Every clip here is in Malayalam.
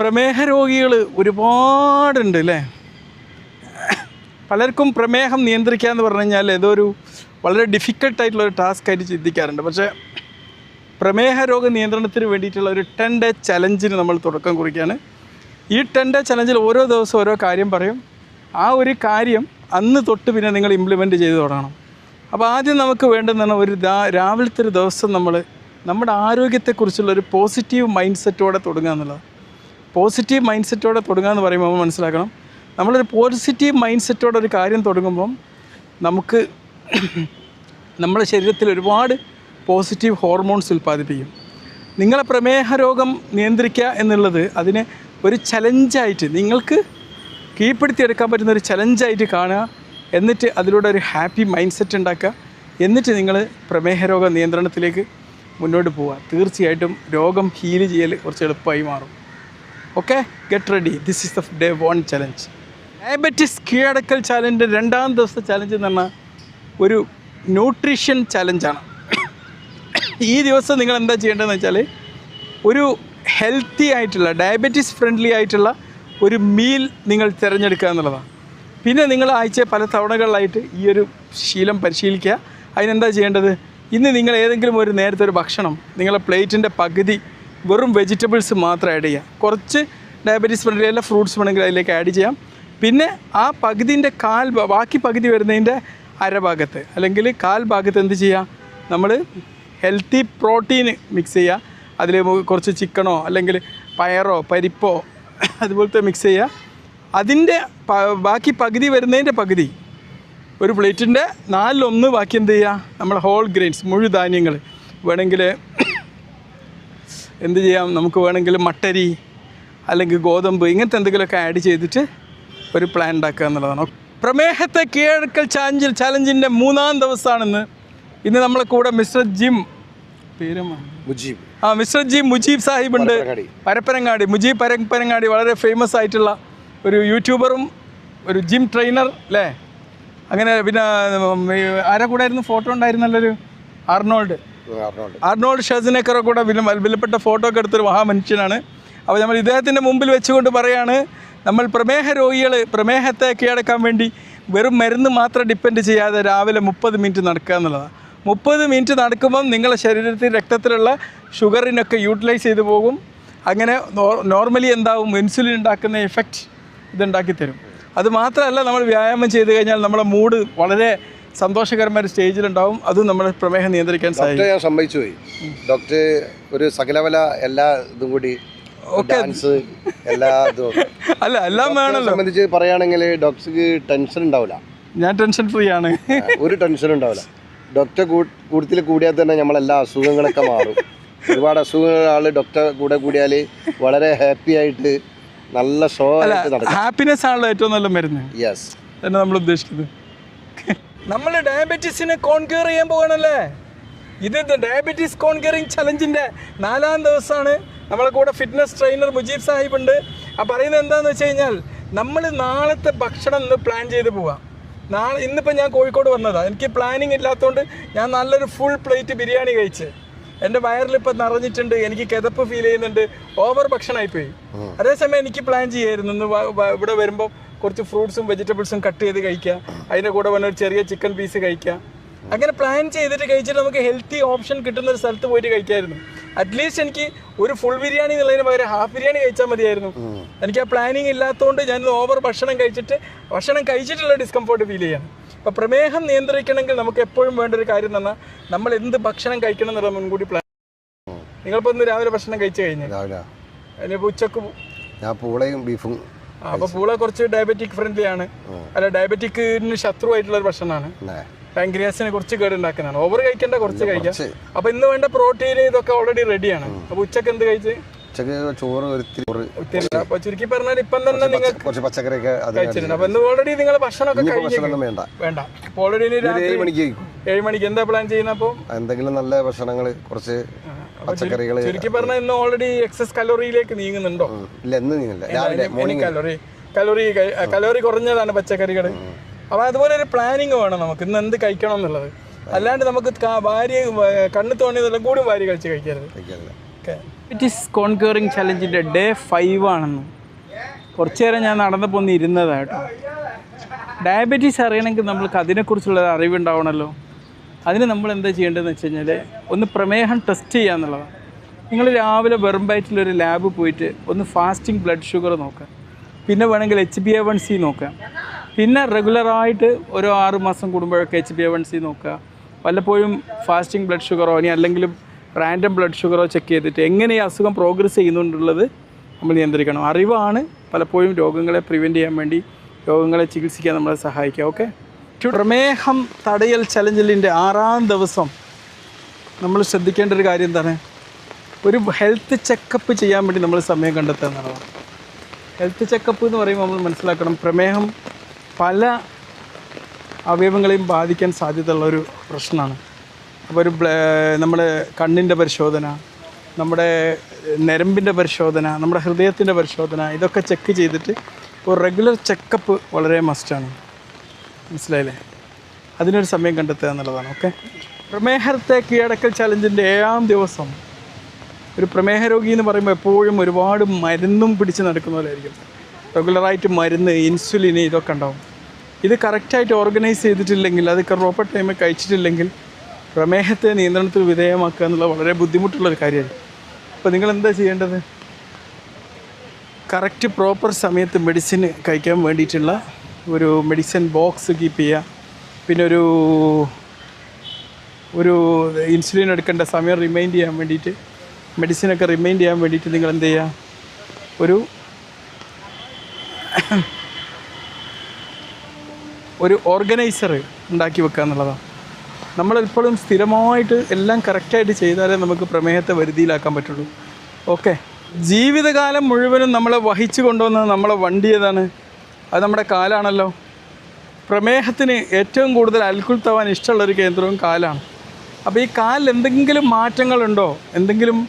പ്രമേഹ രോഗികൾ ഒരുപാടുണ്ട് അല്ലേ പലർക്കും പ്രമേഹം നിയന്ത്രിക്കുക എന്ന് പറഞ്ഞു കഴിഞ്ഞാൽ ഏതോ ഒരു വളരെ ഡിഫിക്കൽട്ടായിട്ടുള്ള ഒരു ടാസ്ക് ആയിട്ട് ചിന്തിക്കാറുണ്ട്. പക്ഷേ പ്രമേഹ രോഗ നിയന്ത്രണത്തിന് വേണ്ടിയിട്ടുള്ള ഒരു ടെൻ ഡേ ചലഞ്ചിന് നമ്മൾ തുടക്കം കുറിക്കുകയാണ് ഈ ടെൻ ഡേ ചലഞ്ചിൽ ഓരോ ദിവസവും ഓരോ കാര്യം പറയും. ആ ഒരു കാര്യം അന്ന് തൊട്ട് പിന്നെ നിങ്ങൾ ഇംപ്ലിമെന്റ് ചെയ്ത് തുടങ്ങണം. അപ്പോൾ ആദ്യം നമുക്ക് വേണ്ടുന്ന ഒരു രാവിലത്തെ ഒരു ദിവസം നമ്മൾ നമ്മുടെ ആരോഗ്യത്തെക്കുറിച്ചുള്ള ഒരു പോസിറ്റീവ് മൈൻഡ് സെറ്റോടെ തുടങ്ങുക എന്നുള്ളത് പോസിറ്റീവ് മൈൻഡ് സെറ്റോടെ തുടങ്ങുക എന്ന് പറയുമ്പോൾ നമ്മൾ മനസ്സിലാക്കണം. നമ്മളൊരു പോസിറ്റീവ് മൈൻഡ് സെറ്റോടെ ഒരു കാര്യം തുടങ്ങുമ്പം നമുക്ക് നമ്മുടെ ശരീരത്തിൽ ഒരുപാട് പോസിറ്റീവ് ഹോർമോൺസ് ഉൽപ്പാദിപ്പിക്കും. നിങ്ങളെ പ്രമേഹ രോഗം നിയന്ത്രിക്കുക എന്നുള്ളത് അതിനെ ഒരു ചലഞ്ചായിട്ട് നിങ്ങൾക്ക് കീഴ്പ്പെടുത്തിയെടുക്കാൻ പറ്റുന്ന ഒരു ചലഞ്ചായിട്ട് കാണുക. എന്നിട്ട് അതിലൂടെ ഒരു ഹാപ്പി മൈൻഡ് സെറ്റ് ഉണ്ടാക്കുക. എന്നിട്ട് നിങ്ങൾ പ്രമേഹ രോഗ നിയന്ത്രണത്തിലേക്ക് മുന്നോട്ട് പോവുക. തീർച്ചയായിട്ടും രോഗം ഹീൽ ചെയ്യൽ കുറച്ച് എളുപ്പമായി മാറും. Okay get ready this is the day one challenge diabetes കീഴടക്കൽ challenge രണ്ടാം ദിവസത്തെ ചലഞ്ച് എന്ന് പറഞ്ഞാൽ ഒരു ന്യൂട്രീഷൻ ചലഞ്ചാണ് ഈ ദിവസം നിങ്ങൾ എന്താ ചെയ്യേണ്ടതെന്ന് വെച്ചാൽ ഒരു ഹെൽത്തി ആയിട്ടുള്ള ഡയബറ്റിസ് ഫ്രണ്ട്ലി ആയിട്ടുള്ള ഒരു മീൽ നിങ്ങൾ തിരഞ്ഞെടുക്കുക എന്നുള്ളതാണ്. പിന്നെ നിങ്ങൾ ആഴ്ച പല തവണകളിലായിട്ട് ഈ ഒരു ശീലം പരിശീലിക്കുക. അതിനെന്താ ചെയ്യേണ്ടത്? ഇന്ന് നിങ്ങൾ ഏതെങ്കിലും ഒരു നേരത്തെ ഒരു ഭക്ഷണം നിങ്ങളെ പ്ലേറ്റിന്റെ പകുതി വെറും വെജിറ്റബിൾസ് മാത്രം ആഡ് ചെയ്യാം. കുറച്ച് ഡയബറ്റീസ് ഫ്രണ്ട്ലി അല്ല ഫ്രൂട്ട്സ് വേണമെങ്കിൽ അതിലേക്ക് ആഡ് ചെയ്യാം. പിന്നെ ആ പകുതിന്റെ കാൽ ബാക്കി പകുതി വരുന്നതിന്റെ അരഭാഗത്ത് അല്ലെങ്കിൽ കാൽ ഭാഗത്ത് എന്ത് ചെയ്യുക? നമ്മൾ ഹെൽത്തി പ്രോട്ടീൻ മിക്സ് ചെയ്യുക. അതിൽ കുറച്ച് ചിക്കനോ അല്ലെങ്കിൽ പയറോ പരിപ്പോ അതുപോലത്തെ മിക്സ് ചെയ്യുക. അതിന്റെ ബാക്കി പകുതി വരുന്നതിന്റെ പകുതി ഒരു പ്ലേറ്റിന്റെ നാലിലൊന്ന് ബാക്കി എന്ത് ചെയ്യുക? നമ്മൾ ഹോൾ ഗ്രെയിൻസ് മുഴുധാന്യങ്ങൾ വേണമെങ്കിൽ എന്ത് ചെയ്യാം? നമുക്ക് വേണമെങ്കിൽ മട്ടരി അല്ലെങ്കിൽ ഗോതമ്പ് ഇങ്ങനത്തെ എന്തെങ്കിലുമൊക്കെ ആഡ് ചെയ്തിട്ട് ഒരു പ്ലാൻ ഉണ്ടാക്കുക എന്നുള്ളതാണ്. പ്രമേഹത്തെ കീഴടക്കൽ ചാലഞ്ചിൽ ചാലഞ്ചിന്റെ മൂന്നാം ദിവസമാണെന്ന്. ഇന്ന് നമ്മളെ കൂടെ മിസ്റ്റർ ജിം പേര് മുജീബ്. ആ മിസ്റ്റർ ജി മുജീബ് സാഹിബ് ഉണ്ട് പരപ്പനങ്ങാടി. മുജീബ് പരപ്പനങ്ങാടി വളരെ ഫേമസ് ആയിട്ടുള്ള ഒരു യൂട്യൂബറും ഒരു ജിം ട്രെയിനർ അല്ലേ? അങ്ങനെ പിന്നെ ആരാ കൂടെ ആയിരുന്നു? ഫോട്ടോ ഉണ്ടായിരുന്നല്ലോ ഒരു അർണോൾഡ്. അർണോൾഡ് ഷെസിനേക്കറെ കൂടെ വിലപ്പെട്ട ഫോട്ടോ ഒക്കെ എടുത്തൊരു മഹാമനുഷ്യനാണ്. അപ്പോൾ നമ്മൾ ഇദ്ദേഹത്തിന്റെ മുമ്പിൽ വെച്ചുകൊണ്ട് പറയാണ് നമ്മൾ പ്രമേഹ രോഗികൾ പ്രമേഹത്തെ കീഴടക്കാൻ വേണ്ടി വെറും മരുന്ന് മാത്രം ഡിപ്പെൻഡ് ചെയ്യാതെ രാവിലെ മുപ്പത് മിനിറ്റ് നടക്കുക എന്നുള്ളതാണ്. മുപ്പത് മിനിറ്റ് നടക്കുമ്പം നിങ്ങളുടെ ശരീരത്തിൽ രക്തത്തിലുള്ള ഷുഗറിനൊക്കെ യൂട്ടിലൈസ് ചെയ്തു പോകും. അങ്ങനെ നോർമലി എന്താവും? ഇൻസുലിൻ ഉണ്ടാക്കുന്ന എഫക്റ്റ് ഇതുണ്ടാക്കി തരും. അത് മാത്രമല്ല നമ്മൾ വ്യായാമം ചെയ്ത് കഴിഞ്ഞാൽ നമ്മുടെ മൂഡ് വളരെ സന്തോഷകരമായ സ്റ്റേജിലുണ്ടാവും. അത് നമ്മുടെ പ്രമേഹം നിയന്ത്രിക്കാൻ സാധിക്കും ഞാൻ സമ്മതിച്ചു പോയി. ഡോക്ടർ ഒരു സകലവല എല്ലാ ഇതും കൂടി ഡാൻസ് എല്ലാ ഇതും. അല്ല എല്ലാം വേണമല്ലോ. സംബന്ധിച്ച് പറയുകയാണെങ്കിൽ ഡോക്ടർക്ക് ടെൻഷൻ ഉണ്ടാവില്ല. ഞാൻ ടെൻഷൻ ഫ്രീ ആണ്. ഒരു ടെൻഷൻ ഉണ്ടാവില്ല. ഡോക്ടർ കൂടുതൽ കൂടിയാൽ തന്നെ നമ്മളെല്ലാ അസുഖങ്ങളൊക്കെ മാറും. ഒരുപാട് അസുഖങ്ങൾ ആൾ ഡോക്ടർ കൂടെ കൂടിയാൽ വളരെ ഹാപ്പി ആയിട്ട് നല്ല ഷോ ആയിട്ട് നടക്കും. ഹാപ്പിനെസ് ആണല്ലോ ഏറ്റവും നല്ല മരുന്ന്. യെസ് തന്നെ നമ്മൾ ഉദ്ദേശിക്കുന്നത്? നമ്മൾ ഡയബറ്റീസിനെ കോൺക്യൂർ ചെയ്യാൻ പോകണല്ലേ? ഇത് ഡയബറ്റീസ് കോൺക്യൂറിങ് ചലഞ്ചിന്റെ നാലാം ദിവസമാണ്. നമ്മളെ കൂടെ ഫിറ്റ്നസ് ട്രെയിനർ മുജീബ് സാഹിബ് ഉണ്ട്. ആ പറയുന്നത് എന്താണെന്ന് വെച്ച് കഴിഞ്ഞാൽ നമ്മൾ നാളത്തെ ഭക്ഷണം ഇന്ന് പ്ലാൻ ചെയ്ത് പോവാം. നാളെ ഇന്നിപ്പോൾ ഞാൻ കോഴിക്കോട് വന്നതാണ് എനിക്ക് പ്ലാനിങ് ഇല്ലാത്തതുകൊണ്ട് ഞാൻ നല്ലൊരു ഫുൾ പ്ലേറ്റ് ബിരിയാണി കഴിച്ച്. എന്റെ വയറിൽ ഇപ്പം നിറഞ്ഞിട്ടുണ്ട്. എനിക്ക് കിതപ്പ് ഫീൽ ചെയ്യുന്നുണ്ട്. ഓവർ ഭക്ഷണമായിപ്പോയി അതേസമയം എനിക്ക് പ്ലാൻ ചെയ്യായിരുന്നു. ഇന്ന് ഇവിടെ വരുമ്പോൾ കുറച്ച് ഫ്രൂട്ട്സും വെജിറ്റബിൾസും കട്ട് ചെയ്ത് കഴിക്കുക. അതിന്റെ കൂടെ വന്ന ഒരു ചെറിയ ചിക്കൻ പീസ് കഴിക്കുക. അങ്ങനെ പ്ലാൻ ചെയ്തിട്ട് കഴിച്ചിട്ട് നമുക്ക് ഹെൽത്തി ഓപ്ഷൻ കിട്ടുന്ന ഒരു സ്ഥലത്ത് പോയിട്ട് കഴിക്കായിരുന്നു. അറ്റ്ലീസ്റ്റ് എനിക്ക് ഒരു ഫുൾ ബിരിയാണി എന്നുള്ളതിന് പകരം ഹാഫ് ബിരിയാണി കഴിച്ചാൽ മതിയായിരുന്നു. എനിക്ക് ആ പ്ലാനിങ് ഇല്ലാത്തതുകൊണ്ട് ഞാൻ ഓവർ ഭക്ഷണം കഴിച്ചിട്ട് ഭക്ഷണം കഴിച്ചിട്ടുള്ള ഡിസ്കംഫോർട്ട് ഫീൽ ചെയ്യാണ്. അപ്പോൾ പ്രമേഹം നിയന്ത്രിക്കണമെങ്കിൽ നമുക്ക് എപ്പോഴും വേണ്ട ഒരു കാര്യം എന്ന് പറഞ്ഞാൽ നമ്മൾ എന്ത് ഭക്ഷണം കഴിക്കണം എന്നുള്ള മുൻകൂട്ടി പ്ലാൻ നിങ്ങളിപ്പോൾ ഇന്ന് രാവിലെ ഭക്ഷണം കഴിച്ചു കഴിഞ്ഞു? രാവിലെ. അതിനിപ്പോൾ ഉച്ചയ്ക്ക് ഞാൻ പൂളയും ബീഫും ആ, അപ്പോൾ പൂള കുറച്ച് ഡയബറ്റിക് ഫ്രണ്ട്ലി ആണ്. അല്ല ഡയബറ്റിക്കിന് ശത്രുവായിട്ടുള്ള ഒരു ഭക്ഷണമാണ്. പാൻക്രിയാസിനെ കുറച്ച് കേടുണ്ടാക്കുന്നതാണ്. ഓവർ കഴിക്കേണ്ട കുറച്ച് കഴിക്കാം. അപ്പൊ ഇന്ന് വേണ്ട പ്രോട്ടീൻ ഇതൊക്കെ ഓൾറെഡി റെഡിയാണ് അപ്പൊ ഉച്ചയ്ക്ക് എന്ത് കഴിച്ച്? ഉച്ചയ്ക്ക് ചോറ് അപ്പൊ ചുരുക്കി പറഞ്ഞാൽ ഇപ്പം തന്നെ നിങ്ങൾ കുറച്ച് പച്ചക്കറിയൊക്കെ കഴിച്ചിട്ടുണ്ട്. അപ്പൊ ഇന്ന് ഓൾറെഡി നിങ്ങൾ ഭക്ഷണമൊക്കെ വേണ്ട. വേണ്ട. അപ്പൊ ഓൾറെഡി ഏഴ് മണിക്ക് എന്താ പ്ലാൻ ചെയ്യുന്ന അപ്പൊ? എന്തെങ്കിലും നല്ല ഭക്ഷണങ്ങൾ കുറച്ച് പച്ചക്കറികൾ ചുരുക്കി പറഞ്ഞാൽ ഇന്ന് ഓൾറെഡി എക്സസ് കലോറിയിലേക്ക് നീങ്ങുന്നുണ്ടോ? ഇല്ല എന്ന് നീങ്ങില്ല രാവിലെ മോർണിംഗ് കലോറി കലോറി കലോറി കുറഞ്ഞതാണ് പച്ചക്കറികൾ അപ്പൊ അതുപോലെ ഒരു പ്ലാനിങ് വേണം നമുക്ക്. ഇന്ന് എന്ത് കഴിക്കണം എന്നുള്ളത്. അല്ലാണ്ട് നമുക്ക് ഭാര്യ കണ്ണു തോന്നിയതെല്ലാം കൂടി ഭാര്യ കഴിച്ച് കഴിക്കരുത്. ഓക്കെ. ഡയബറ്റീസ് കോൺക്യൂറിങ് ചലഞ്ചിന്റെ ഡേ ഫൈവ് ആണെന്ന്. കുറച്ചു നേരം ഞാൻ നടന്നപ്പോൾ ഒന്ന് ഇരുന്നതാണ് കേട്ടോ. ഡയബറ്റീസ് അറിയണമെങ്കിൽ നമ്മൾക്ക് അതിനെക്കുറിച്ചുള്ള അറിവുണ്ടാവണമല്ലോ അതിന് നമ്മൾ എന്താ ചെയ്യേണ്ടതെന്ന് വെച്ച് കഴിഞ്ഞാൽ ഒന്ന് പ്രമേഹം ടെസ്റ്റ് ചെയ്യുക എന്നുള്ളതാണ്. നിങ്ങൾ രാവിലെ വെറും വയറ്റിലൊരു ലാബ് പോയിട്ട് ഒന്ന് ഫാസ്റ്റിംഗ് ബ്ലഡ് ഷുഗർ നോക്കുക. പിന്നെ വേണമെങ്കിൽ H B A one C നോക്കുക. പിന്നെ റെഗുലറായിട്ട് ഓരോ ആറ് മാസം കൂടുമ്പോഴൊക്കെ H B A one C നോക്കുക. വല്ലപ്പോഴും ഫാസ്റ്റിംഗ് ബ്ലഡ് ഷുഗറോ ഇനി അല്ലെങ്കിൽ റാൻഡം ബ്ലഡ് ഷുഗറോ ചെക്ക് ചെയ്തിട്ട് എങ്ങനെ ഈ അസുഖം പ്രോഗ്രസ് ചെയ്യുന്നുണ്ടുള്ളത് നമ്മൾ നിയന്ത്രിക്കണം. അറിവാണ് പലപ്പോഴും രോഗങ്ങളെ പ്രിവെന്റ് ചെയ്യാൻ വേണ്ടി രോഗങ്ങളെ ചികിത്സിക്കാൻ നമ്മളെ സഹായിക്കുക. ഓക്കെ പ്രമേഹം തടയൽ ചലഞ്ചിലിന്റെ ആറാം ദിവസം. നമ്മൾ ശ്രദ്ധിക്കേണ്ട ഒരു കാര്യം എന്താണ്? ഒരു ഹെൽത്ത് ചെക്കപ്പ് ചെയ്യാൻ വേണ്ടി നമ്മൾ സമയം കണ്ടെത്തുക എന്നുള്ളതാണ്. ഹെൽത്ത് ചെക്കപ്പ് എന്ന് പറയുമ്പോൾ നമ്മൾ മനസ്സിലാക്കണം പ്രമേഹം പല അവയവങ്ങളെയും ബാധിക്കാൻ സാധ്യതയുള്ള ഒരു പ്രശ്നമാണ്. അപ്പോൾ ഒരു നമ്മുടെ കണ്ണിന്റെ പരിശോധന നമ്മുടെ നരമ്പിന്റെ പരിശോധന നമ്മുടെ ഹൃദയത്തിന്റെ പരിശോധന ഇതൊക്കെ ചെക്ക് ചെയ്തിട്ട് ഒരു റെഗുലർ ചെക്കപ്പ് വളരെ മസ്റ്റാണ് മനസ്സിലായില്ലേ? അതിനൊരു സമയം കണ്ടെത്തുക എന്നുള്ളതാണ് ഓക്കെ പ്രമേഹത്തെ കീഴടക്കൽ ചലഞ്ചിന്റെ ഏഴാം ദിവസം. ഒരു പ്രമേഹ രോഗി എന്ന് പറയുമ്പോൾ എപ്പോഴും ഒരുപാട് മരുന്നും പിടിച്ച് നടക്കുന്ന ആയിരിക്കും. റെഗുലറായിട്ട് മരുന്ന് ഇൻസുലിൻ ഇതൊക്കെ ഉണ്ടാവും. ഇത് കറക്റ്റായിട്ട് ഓർഗനൈസ് ചെയ്തിട്ടില്ലെങ്കിൽ അത് പ്രോപ്പർ ടൈമിൽ കഴിച്ചിട്ടില്ലെങ്കിൽ പ്രമേഹത്തെ നിയന്ത്രണത്തിൽ വിധേയമാക്കുക എന്നുള്ളത് വളരെ ബുദ്ധിമുട്ടുള്ളൊരു കാര്യമാണ് അപ്പോൾ നിങ്ങൾ എന്താ ചെയ്യേണ്ടത്? കറക്റ്റ് പ്രോപ്പർ സമയത്ത് മെഡിസിൻ കഴിക്കാൻ വേണ്ടിയിട്ടുള്ള ഒരു മെഡിസിൻ ബോക്സ് കീപ്പ് ചെയ്യുക. പിന്നെ ഒരു ഒരു ഇൻസുലിൻ എടുക്കേണ്ട സമയം റിമൈൻഡ് ചെയ്യാൻ വേണ്ടിയിട്ട് മെഡിസിനൊക്കെ റിമൈൻഡ് ചെയ്യാൻ വേണ്ടിയിട്ട് നിങ്ങൾ എന്ത് ചെയ്യുക? ഒരു ഒരു ഓർഗനൈസർ ഉണ്ടാക്കി വെക്കുക എന്നുള്ളതാണ്. നമ്മളെപ്പോഴും സ്ഥിരമായിട്ട് എല്ലാം കറക്റ്റായിട്ട് ചെയ്താലേ നമുക്ക് പ്രമേഹത്തെ വരുതിയിലാക്കാൻ പറ്റുള്ളൂ. ഓക്കെ ജീവിതകാലം മുഴുവനും നമ്മളെ വഹിച്ചു കൊണ്ടുവന്നത് നമ്മളെ വണ്ടി ഏതാണ്? അത് നമ്മുടെ കാലാണല്ലോ. പ്രമേഹത്തിന് ഏറ്റവും കൂടുതൽ അൽക്കുൽ തവാൻ ഇഷ്ടമുള്ളൊരു കേന്ദ്രവും കാലാണ്. അപ്പോൾ ഈ കാലിൽ എന്തെങ്കിലും മാറ്റങ്ങളുണ്ടോ? എന്തെങ്കിലും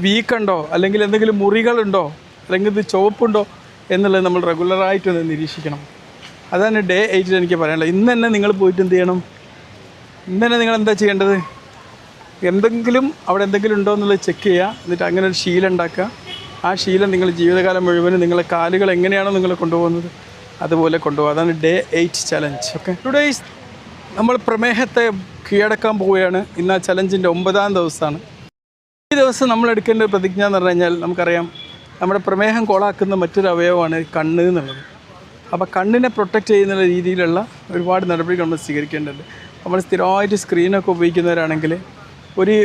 വീക്കുണ്ടോ? അല്ലെങ്കിൽ എന്തെങ്കിലും മുറികളുണ്ടോ? അല്ലെങ്കിൽ ഇത് ചുവപ്പുണ്ടോ? എന്നുള്ളത് നമ്മൾ റെഗുലറായിട്ടൊന്ന് നിരീക്ഷിക്കണം. അതാണ് ഡേ എയ്റ്റിൽ എനിക്ക് പറയാനുള്ളത്. ഇന്ന് തന്നെ നിങ്ങൾ പോയിട്ട് എന്ത് ചെയ്യണം? ഇന്ന് തന്നെ നിങ്ങൾ എന്താ ചെയ്യേണ്ടത്? എന്തെങ്കിലും അവിടെ എന്തെങ്കിലും ഉണ്ടോ എന്നുള്ളത് ചെക്ക് ചെയ്യുക. എന്നിട്ട് അങ്ങനെ ഒരു ശീലം ഉണ്ടാക്കുക. ആ ശീലം നിങ്ങൾ ജീവിതകാലം മുഴുവനും നിങ്ങളെ കാലുകൾ എങ്ങനെയാണോ നിങ്ങൾ കൊണ്ടുപോകുന്നത്. അതുപോലെ കൊണ്ടുപോകും. അതാണ് day eight challenge okay today's നമ്മൾ പ്രമേഹത്തെ കീഴടക്കാൻ പോവുകയാണ്. ഇന്ന് ആ ചലഞ്ചിന്റെ ഒമ്പതാം ദിവസമാണ്. ഈ ദിവസം നമ്മൾ എടുക്കേണ്ട ഒരു പ്രതിജ്ഞ എന്ന് പറഞ്ഞു കഴിഞ്ഞാൽ നമുക്കറിയാം നമ്മുടെ പ്രമേഹം കോളാക്കുന്ന മറ്റൊരു അവയവമാണ് കണ്ണ് എന്നുള്ളത്. അപ്പോൾ കണ്ണിനെ പ്രൊട്ടക്റ്റ് ചെയ്യുന്ന രീതിയിലുള്ള ഒരുപാട് നടപടികൾ നമ്മൾ സ്വീകരിക്കേണ്ടതുണ്ട്. നമ്മൾ സ്ഥിരമായിട്ട് സ്ക്രീനൊക്കെ ഉപയോഗിക്കുന്നവരാണെങ്കിൽ ഒരു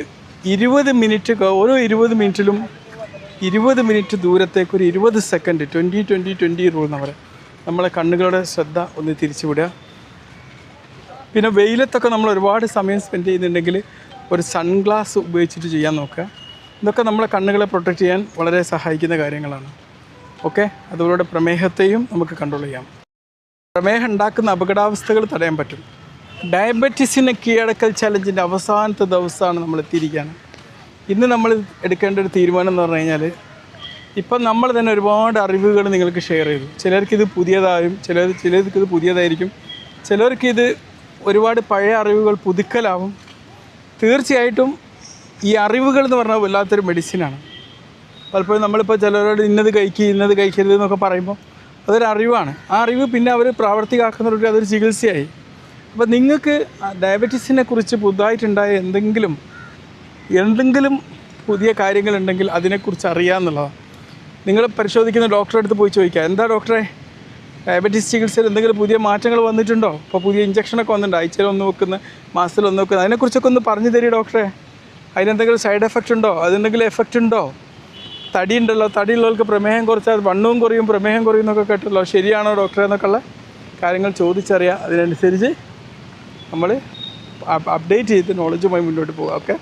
ഇരുപത് മിനിറ്റ് ഓരോ ഇരുപത് മിനിറ്റിലും ഇരുപത് മിനിറ്റ് ദൂരത്തേക്ക് ഒരു ഇരുപത് second twenty twenty twenty rule എന്ന് പറയാം. നമ്മളെ കണ്ണുകളുടെ ശ്രദ്ധ ഒന്ന് തിരിച്ചുവിടുക. പിന്നെ വെയിലത്തൊക്കെ നമ്മൾ ഒരുപാട് സമയം സ്പെൻഡ് ചെയ്യുന്നുണ്ടെങ്കിൽ ഒരു സൺഗ്ലാസ് ഉപയോഗിച്ചിട്ട് ചെയ്യാൻ നോക്കുക. ഇതൊക്കെ നമ്മളെ കണ്ണുകളെ പ്രൊട്ടക്റ്റ് ചെയ്യാൻ വളരെ സഹായിക്കുന്ന കാര്യങ്ങളാണ്. ഓക്കെ അതുപോലെ പ്രമേഹത്തെയും നമുക്ക് കൺട്രോൾ ചെയ്യാം. പ്രമേഹം ഉണ്ടാക്കുന്ന അപകടാവസ്ഥകൾ തടയാൻ പറ്റും. ഡയബറ്റീസിനെ കീഴടക്കൽ ചലഞ്ചിന്റെ അവസാനത്തെ ദിവസമാണ് നമ്മൾ എത്തിയിരിക്കുകയാണ്. ഇന്ന് നമ്മൾ എടുക്കേണ്ട ഒരു തീരുമാനം എന്ന് പറഞ്ഞു കഴിഞ്ഞാൽ ഇപ്പം നമ്മൾ തന്നെ ഒരുപാട് അറിവുകൾ നിങ്ങൾക്ക് ഷെയർ ചെയ്തു. ചിലർക്ക് ഇത് പുതിയതായും ചിലർ ചിലർക്ക് ഇത് പുതിയതായിരിക്കും. ചിലർക്ക് ഇത് ഒരുപാട് പഴയ അറിവുകൾ പുതുക്കലാവും. തീർച്ചയായിട്ടും ഈ അറിവുകൾ എന്ന് പറഞ്ഞാൽ വല്ലാത്തൊരു മെഡിസിനാണ് പലപ്പോഴും നമ്മളിപ്പോൾ ചിലരോട് ഇന്നത് കഴിക്കുക ഇന്നത് കഴിക്കരുത് എന്നൊക്കെ പറയുമ്പോൾ അതൊരു അറിവാണ്. ആ അറിവ് പിന്നെ അവർ പ്രാവർത്തികമാക്കുന്നവർക്ക് അതൊരു ചികിത്സയായി. അപ്പോൾ നിങ്ങൾക്ക് ഡയബറ്റീസിനെ കുറിച്ച് പുതുതായിട്ടുണ്ടായ എന്തെങ്കിലും എന്തെങ്കിലും പുതിയ കാര്യങ്ങളുണ്ടെങ്കിൽ അതിനെക്കുറിച്ച് അറിയാമെന്നുള്ളതാണ് നിങ്ങൾ പരിശോധിക്കുന്ന ഡോക്ടറെ അടുത്ത് പോയി ചോദിക്കുക എന്താ ഡോക്ടറെ ഡയബറ്റീസ് ചികിത്സയിൽ എന്തെങ്കിലും പുതിയ മാറ്റങ്ങൾ വന്നിട്ടുണ്ടോ? ഇപ്പോൾ പുതിയ ഇഞ്ചക്ഷനൊക്കെ വന്നിട്ടുണ്ട്. ആഴ്ചയിൽ ഒന്ന് വെക്കുന്ന മാസത്തിൽ ഒന്ന് വെക്കുന്ന. അതിനെക്കുറിച്ചൊക്കെ ഒന്ന് പറഞ്ഞു തരി ഡോക്ടറെ അതിനെന്തെങ്കിലും സൈഡ് എഫക്റ്റ് ഉണ്ടോ? അതിനെന്തെങ്കിലും എഫക്റ്റ് ഉണ്ടോ? തടി ഉണ്ടല്ലോ. തടിയുള്ളവർക്ക് പ്രമേഹം കുറച്ചാൽ വണ്ണവും കുറയും പ്രമേഹം കുറയും എന്നൊക്കെ കേട്ടല്ലോ ശരിയാണോ ഡോക്ടറെ എന്നൊക്കെയുള്ള കാര്യങ്ങൾ ചോദിച്ചറിയുക അതിനനുസരിച്ച് നമ്മൾ അപ്ഡേറ്റ് ചെയ്ത് നോളജുമായി മുന്നോട്ട് പോകാം. ഓക്കെ